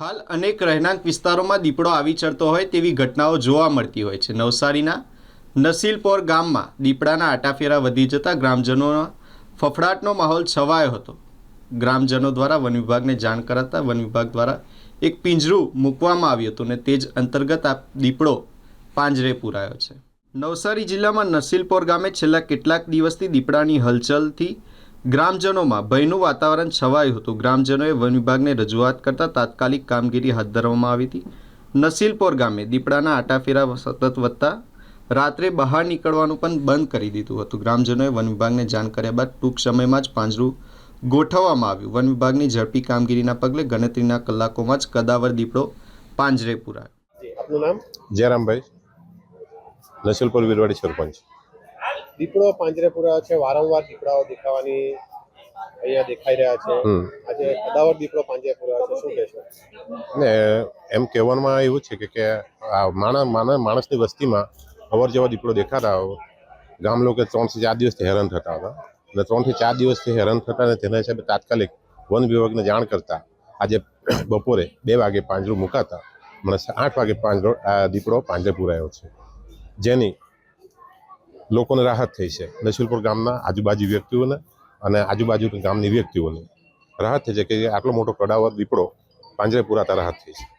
હાલ અનેક રહેણાંક વિસ્તારોમાં દીપડો આવી ચડતો હોય તેવી ઘટનાઓ જોવા મળતી હોય છે. નવસારીના નસીલપોર ગામમાં દીપડાના આટાફેરા વધી જતા ગ્રામજનોના ફફડાટનો માહોલ છવાયો હતો. ગ્રામજનો દ્વારા વન વિભાગને જાણ કરાતા વન વિભાગ દ્વારા એક પિંજરું મૂકવામાં આવ્યું હતું અને તે જ અંતર્ગત આ દીપડો પાંજરે પુરાયો છે. નવસારી જિલ્લામાં નસીલપોર ગામે છેલ્લા કેટલાક દિવસથી દીપડાની હલચલથી ગ્રામજનોમાં ભયનું વાતાવરણ છવાયું હતું. ગ્રામજનોએ વન વિભાગને રજૂઆત કરતા તાત્કાલિક કામગીરી હાથ ધરવામાં આવી હતી. નસીલપોર ગામે દીપડાના આટાફેરા સતત વધતા રાત્રે બહાર નીકળવાનું પણ બંધ કરી દીધું હતું. ગ્રામજનોએ વન વિભાગને જાણ કર્યા બાદ ટૂંક સમયમાં જ પાંજરું ગોઠવવામાં આવ્યું. વન વિભાગની ઝડપી કામગીરીના પગલે ગણતરીના કલાકોમાં જ કદાવર દીપડો પાંજરે પુરાયો. આપનું નામ? જયરામભાઈ. નસીલપોર વીરવાડી સરપંચ. દીપડો પાંજરેપુરા છે વારંવાર દીપડાઓ દેખાવાની અહીંયા દેખાઈ રહ્યા છે. આજે કદાવર દીપડો પાંજરેપુરા છે શું કહેશો? ને એમ કહેવામાં એવું છે કે કે આ માણસ માણસ માણસની વસ્તીમાં અવર જેવા દીપડો દેખાતા. ગામ લોકો ત્રણથી ચાર દિવસથી હેરાન થતા હતા. અને ત્રણથી ચાર દિવસથી હેરાન થતા ને તેના હિસાબે તાત્કાલિક વન વિભાગને જાણ કરતા આજે બપોરે બે વાગે પાંજરું મુકાતા. મને આઠ વાગે પાંજરો આ દીપડો પાંજરે પુરાયો છે. જેની લોકોને રાહત થઈ છે. નસીલપુર ગામના આજુબાજુ વ્યક્તિઓને અને આજુબાજુ ગામની વ્યક્તિઓને રાહત થઈ છે કે આટલો મોટો કડાવર દીપડો પાંજરે પુરાતા રાહત થઈ છે.